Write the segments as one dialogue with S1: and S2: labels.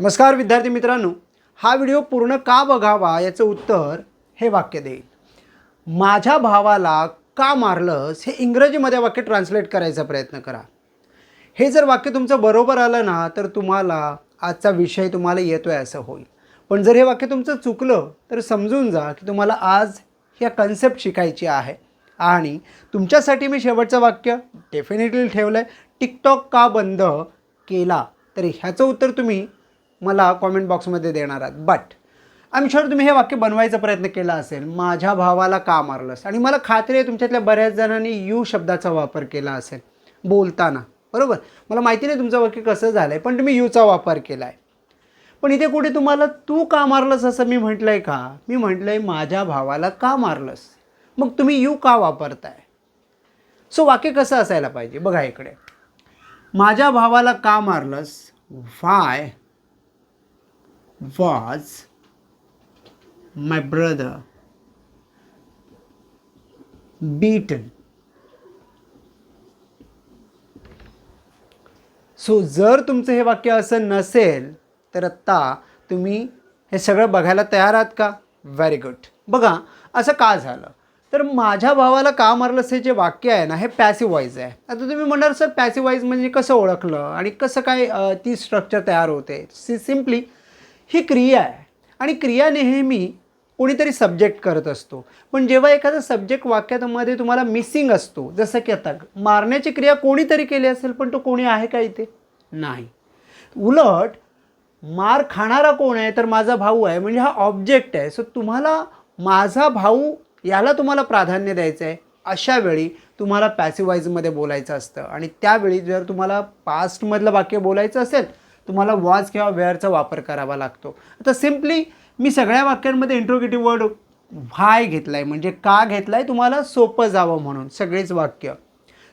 S1: नमस्कार विद्यार्थी मित्रांनो हा व्हिडिओ पूर्ण का बघावा याचं उत्तर हे वाक्य देईल. माझ्या भावाला का मारलंस हे इंग्रजीमध्ये वाक्य ट्रान्सलेट करायचा प्रयत्न करा. हे जर वाक्य तुमचं बरोबर आलं ना तर तुम्हाला आजचा विषय तुम्हाला येतो आहे असं होईल. पण जर हे वाक्य तुमचं चुकलं तर समजून जा की तुम्हाला आज ह्या कन्सेप्ट शिकायची आहे. आणि तुमच्यासाठी मी शेवटचं वाक्य डेफिनेटली ठेवलं आहे टिकटॉक का बंद केला? तर ह्याचं उत्तर तुम्ही मला कॉमेंट बॉक्समध्ये देणार आहात. बट आय एम शुअर तुम्ही हे वाक्य बनवायचा प्रयत्न केला असेल. माझ्या भावाला का मारलंस? आणि मला खात्री आहे तुमच्यातल्या बऱ्याच जणांनी यू शब्दाचा वापर केला असेल. बोलताना. बरोबर? मला माहिती नाही तुमचं वाक्य कसं झालं आहे पण तुम्ही यूचा वापर केला आहे पण इथे कुठे तुम्हाला तू का मारलंस असं मी म्हटलं आहे का? मी म्हटलं आहे माझ्या भावाला का मारलंस? मग तुम्ही यू का वापरताय? सो वाक्य कसं असायला पाहिजे? बघा इकडे. माझ्या भावाला का मारलंस? Why was my brother beaten. So जर तुमचं हे वाक्य असं नसेल तर आत्ता तुम्ही हे सगळं बघायला तयार आहात का? व्हेरी गुड बघा असं का झालं? तर माझ्या भावाला का मारलंस हे जे वाक्य आहे ना हे पॅसिव्ह वाईज आहे. आता तुम्ही म्हणणार सर पॅसिव्ह वाईज म्हणजे कसं ओळखलं? आणि कसं काय ती स्ट्रक्चर तयार होते? सी सिम्पली ही क्रिया आहे. आणि क्रिया नेहमी कोणीतरी सब्जेक्ट करत असतो. पण जेव्हा एखादा सब्जेक्ट वाक्यामध्ये तुम्हाला मिसिंग असतो जसं की आता मारण्याची क्रिया कोणीतरी केली असेल पण तो कोणी आहे का इथे? नाही. उलट मार खाणारा कोण आहे तर माझा भाऊ आहे म्हणजे हा ऑब्जेक्ट आहे. सो तुम्हाला माझा भाऊ याला तुम्हाला प्राधान्य द्यायचं आहे. अशा वेळी तुम्हाला पॅसिवाईजमध्ये बोलायचं असतं. आणि त्यावेळी जर तुम्हाला पास्टमधलं वाक्य बोलायचं असेल तुम्हाला वॉज किंवा वेअरचा वापर करावा लागतो. आता सिम्पली मी सगळ्या वाक्यांमध्ये इंट्रोगेटिव्ह वर्ड व्हाय घेतला आहे म्हणजे का घेतला आहे तुम्हाला सोपं जावं म्हणून सगळेच वाक्य.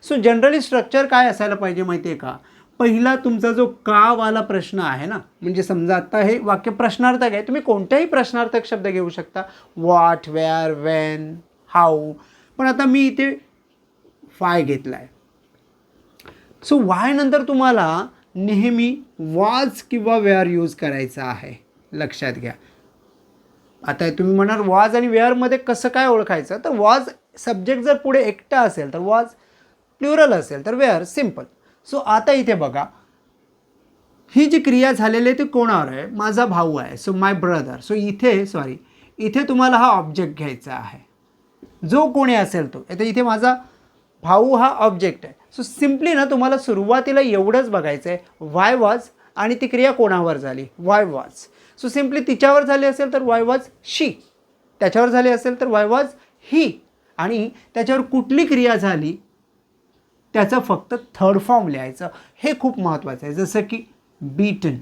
S1: सो जनरली स्ट्रक्चर काय असायला पाहिजे माहिती आहे का? पहिला तुमचा जो कावाला प्रश्न आहे ना म्हणजे समजा आता हे वाक्य प्रश्नार्थक आहे तुम्ही कोणत्याही प्रश्नार्थक शब्द घेऊ शकता. वॉट वेअर वेन हाऊ पण आता मी इथे फाय घेतला आहे सो वाय नंतर तुम्हाला नेहमी वाज किंवा वेअर यूज करायचा आहे. लक्षात घ्या. आता तुम्ही म्हणाल वाज आणि वेअरमध्ये कसं काय ओळखायचं? तर वाज सब्जेक्ट जर पुढे एकटा असेल तर वाज प्लुरल असेल तर वेअर सिंपल सो आता इथे बघा. ही जी क्रिया झालेली आहे ती कोणावर आहे? माझा भाऊ आहे. सो माय ब्रदर सो इथे सॉरी इथे तुम्हाला हा ऑब्जेक्ट घ्यायचा आहे. जो कोणी असेल तो. आता इथे माझा भाऊ हा ऑब्जेक्ट आहे. सो सिम्पली ना तुम्हाला सुरुवातीला एवढंच बघायचं आहे वाय वॉज आणि ती क्रिया कोणावर झाली? वाय वॉज सो सिम्पली तिच्यावर झाली असेल तर वाय वॉज शी त्याच्यावर झाली असेल तर वाय वॉज ही आणि त्याच्यावर कुठली क्रिया झाली? त्याचं फक्त थर्ड फॉर्म लिहायचं. हे खूप महत्त्वाचं आहे. जसं की beaten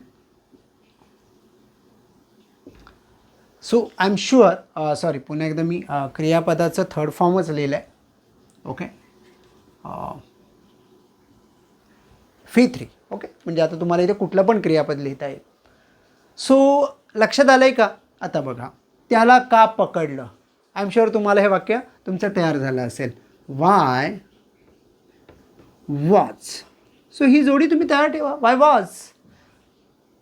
S1: so I am sure sorry पुन्हा एकदा मी uh, क्रियापदाचं थर्ड फॉर्मच लिहिलं आहे ओके फी थ्री ओके म्हणजे आता तुम्हाला इथे कुठलं पण क्रियापद लिहिता येईल. सो लक्षात आलं आहे का? आता बघा. त्याला का पकडलं? आय एम शुअर तुम्हाला हे वाक्य तुमचं तयार झालं असेल. वाय वॉज सो ही जोडी तुम्ही तयार ठेवा. वाय वॉज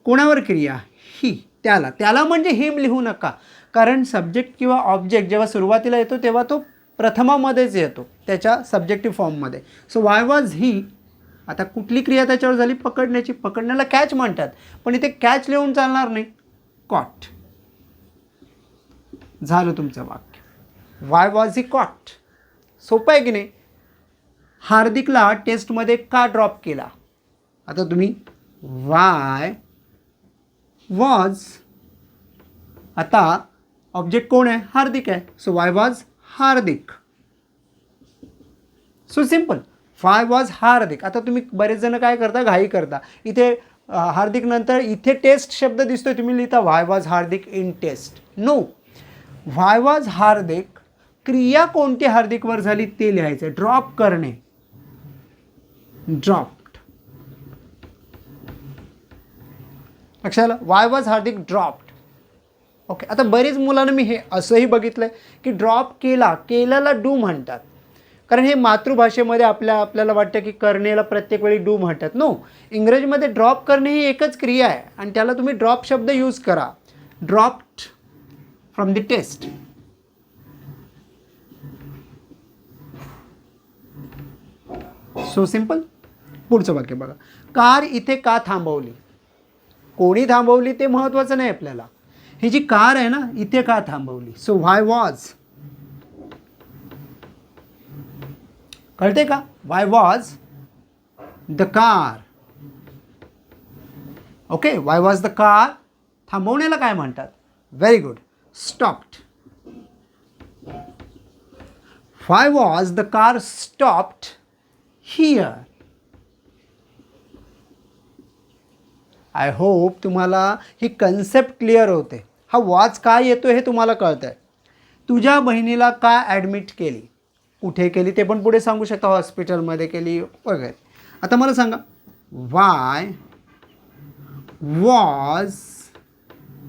S1: कोणावर क्रिया? ही त्याला. त्याला म्हणजे हिम लिहू नका. कारण सब्जेक्ट किंवा ऑब्जेक्ट जेव्हा सुरुवातीला येतो तेव्हा तो प्रथमामध्येच येतो. त्याच्या सब्जेक्टिव्ह फॉर्ममध्ये सो वाय वॉज ही आता कुठली क्रिया त्याच्यावर झाली? पकडण्याची. पकडण्याला कॅच म्हणतात. पण इथे कॅच लिहून चालणार नाही. कॉट झालं तुमचं वाक्य. वाय वॉज ही कॉट सोपं आहे की नाही? हार्दिकला टेस्टमध्ये का ड्रॉप केला? आता तुम्ही वाय वॉज आता ऑब्जेक्ट कोण आहे? हार्दिक आहे. So why was Hardik? So simple why was Hardik. आता तुम्ही बरेच जण काय करता घाई करता. इथे हार्दिक नंतर इथे टेस्ट शब्द दिसतोय तुम्ही लिहिता why was Hardik in test. No. Why was Hardik क्रिया कोणती हार्दिकवर झाली ते लिहायचं ड्रॉप करणे. ड्रॉप्ड. लक्षात आलं? Why was Hardik dropped. Okay आता बरीच मुलांना मी हे असंही बघितलं आहे की ड्रॉप केला केल्याला डू म्हणतात. कारण हे मातृभाषेमध्ये आपल्या आपल्याला वाटतं की करणेला प्रत्येक वेळी डू म्हणतात. नो इंग्रजीमध्ये ड्रॉप करणे ही एकच क्रिया आहे. आणि त्याला तुम्ही ड्रॉप शब्द यूज करा. Dropped from the test so simple पुढचं वाक्य बघा. कार इथे का थांबवली? कोणी थांबवली ते महत्त्वाचं नाही आपल्याला. ही जी कार आहे ना इथे का थांबवली? सो व्हाय वॉज कळते का? Why was the car okay why was the car थांबवण्याला काय म्हणतात? Very good stopped why was the car stopped here I hope तुम्हाला ही कन्सेप्ट क्लिअर होते. हा वॉच काय येतो हे तुम्हाला कळतं आहे तुझ्या बहिणीला का ॲडमिट केली? कुठे केली ते पण पुढे सांगू शकता हॉस्पिटलमध्ये केली वगैरे. आता मला सांगा वाय वॉज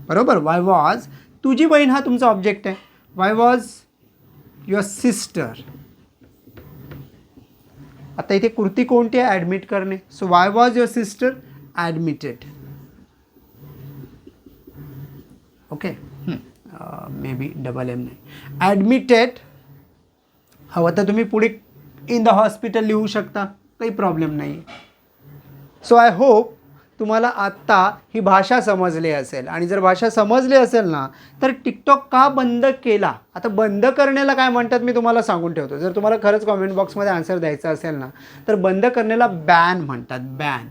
S1: बरोबर वाय वॉज तुझी बहीण हा तुमचा ऑब्जेक्ट आहे. वाय वॉज युअर सिस्टर आता इथे कृती कोणती आहे? ॲडमिट करणे. So why was your sister admitted okay maybe double M नाही. ॲडमिटेड हवं तर तुम्ही पुढे इन द हॉस्पिटल लिहू शकता. काही प्रॉब्लेम नाही. सो आय होप तुम्हाला आत्ता ही भाषा समजली असेल. आणि जर भाषा समजली असेल ना तर टिकटॉक का बंद केला? आता बंद करण्याला काय म्हणतात मी तुम्हाला सांगून ठेवतो. जर तुम्हाला खरंच कॉमेंट बॉक्समध्ये आन्सर द्यायचा असेल ना तर बंद करण्याला बॅन म्हणतात. बॅन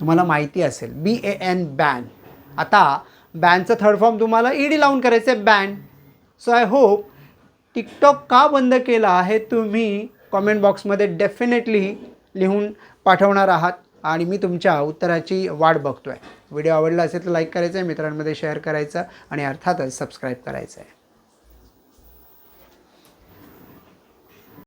S1: तुम्हाला माहिती असेल. बी ए एन बॅन आता बॅनचं थर्ड फॉर्म तुम्हाला ईडी लावून करायचं आहे ban so I hope TikTok का बंद केला आहे तुम्ही कॉमेंट बॉक्समध्ये डेफिनेटली लिहून पाठवणार आहात. आणि मी तुमच्या उत्तराची वाट बघतो आहे व्हिडिओ आवडला असेल तर लाईक करायचं आहे मित्रांमध्ये शेअर करायचं आणि अर्थातच सबस्क्राईब करायचं आहे